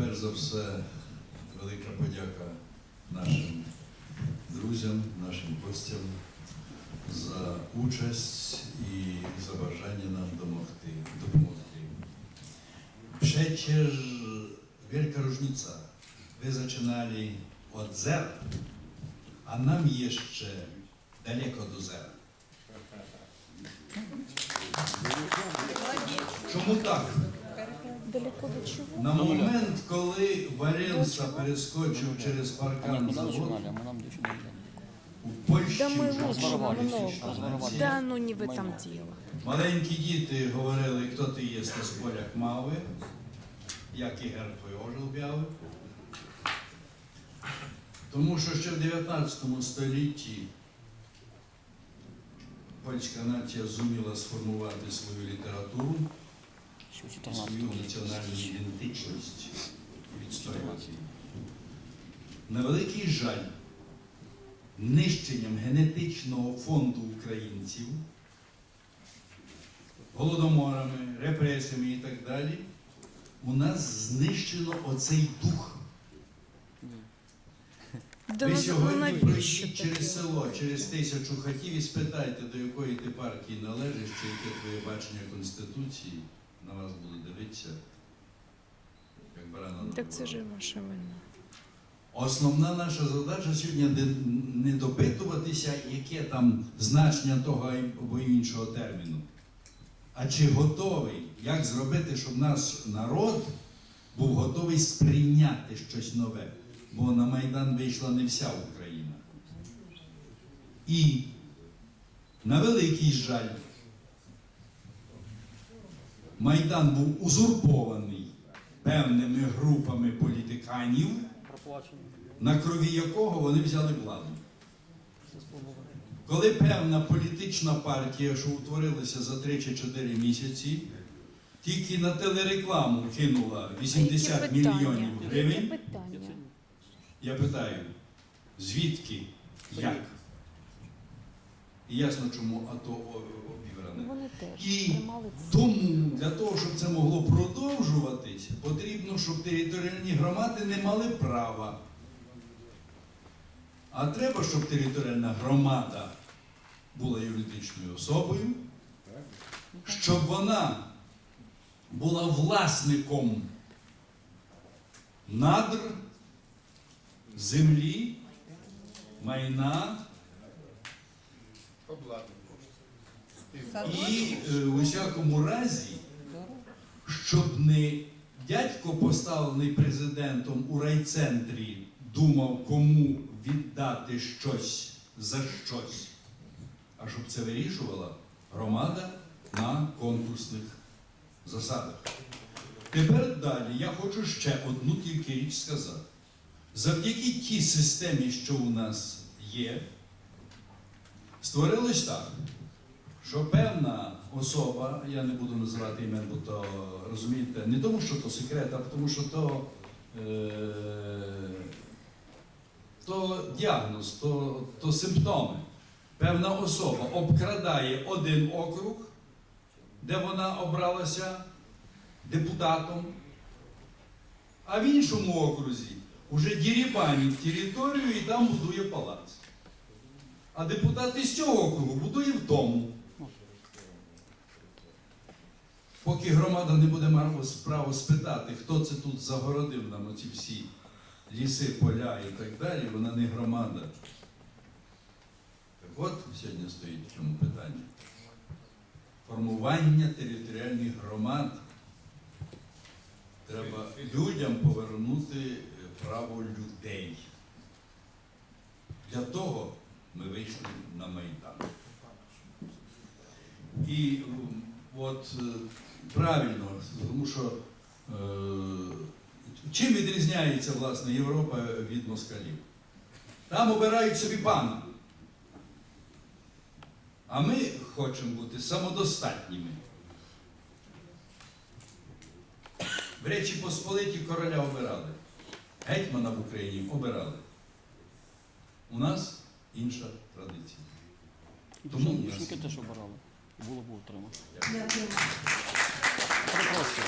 перш за все, велика подяка нашим друзям, нашим гостям за участь i za bажання нам домогти, допомогти. Przecież wielka różnica. Wy zaczynali od zera, a nam jeszcze daleko do zera. Чому так? Далеко до чого? На момент, коли Валенса перескочив через паркан завод, а нам еще у Польщі Да ми вже лучше намного. Да, ну не в этом дело. Маленькі діти говорили, хто ти є з поляк мави, як і герб твій ожил бяви. Тому що ще в 19 столітті польська нація зуміла сформувати свою літературу, Еще в 14 свою національну ідентичність відстоювати. На великий жаль, нищенням генетичного фонду українців, голодоморами, репресіями і так далі, у нас знищено оцей дух. Ви сьогодні пройдіть через село, через тисячу хатів і спитайте, до якої ти партії належиш, чи яке твоє бачення Конституції, на вас будуть дивитися, як барана на Так це ж ваша вина. Основна наша задача сьогодні не допитуватися, яке там значення того або іншого терміну. А чи готовий, як зробити, щоб наш народ був готовий сприйняти щось нове? Бо на Майдан вийшла не вся Україна. І на великий жаль, Майдан був узурпований певними групами політиканів на крові якого вони взяли владу. Коли певна політична партія, що утворилася за 3 чи 4 місяці, тільки на телерекламу кинула 80 А які питання? мільйонів гривень, я питаю, звідки, як? І ясно, чому АТО обібране. І тому для того, щоб це могло продовжуватись, потрібно, щоб територіальні громади не мали права. А треба, щоб територіальна громада була юридичною особою, щоб вона була власником надр, землі, майна І е, в усякому разі, щоб не дядько, поставлений президентом у райцентрі, думав, кому віддати щось за щось, а щоб це вирішувала громада на конкурсних засадах. Тепер далі я хочу ще одну тільки річ сказати. Завдяки тій системі, що у нас є, створилось так, що певна особа, я не буду називати імен, бо то розумієте, не тому, що то секрет, а тому, що то, е, то діагноз, то, то симптоми. Певна особа обкрадає один округ, де вона обралася депутатом, а в іншому окрузі вже дірібанить територію і там будує палац. А депутат із цього округу будує вдому. Поки громада не буде мати право спитати, хто це тут загородив нам оці всі ліси, поля і так далі, вона не громада. Так от сьогодні стоїть в чому питання. Формування територіальних громад. Треба людям повернути право людей. Для того ми вийшли на Майдан. І от е, правильно, тому що е, чим відрізняється власне Європа від москалів? Там обирають собі пана. А ми хочемо бути самодостатніми. В Речі Посполиті короля обирали. Гетьмана в Україні обирали. У нас інша традиція. Тому Тому у теж обирали. Було б. Перепрошую.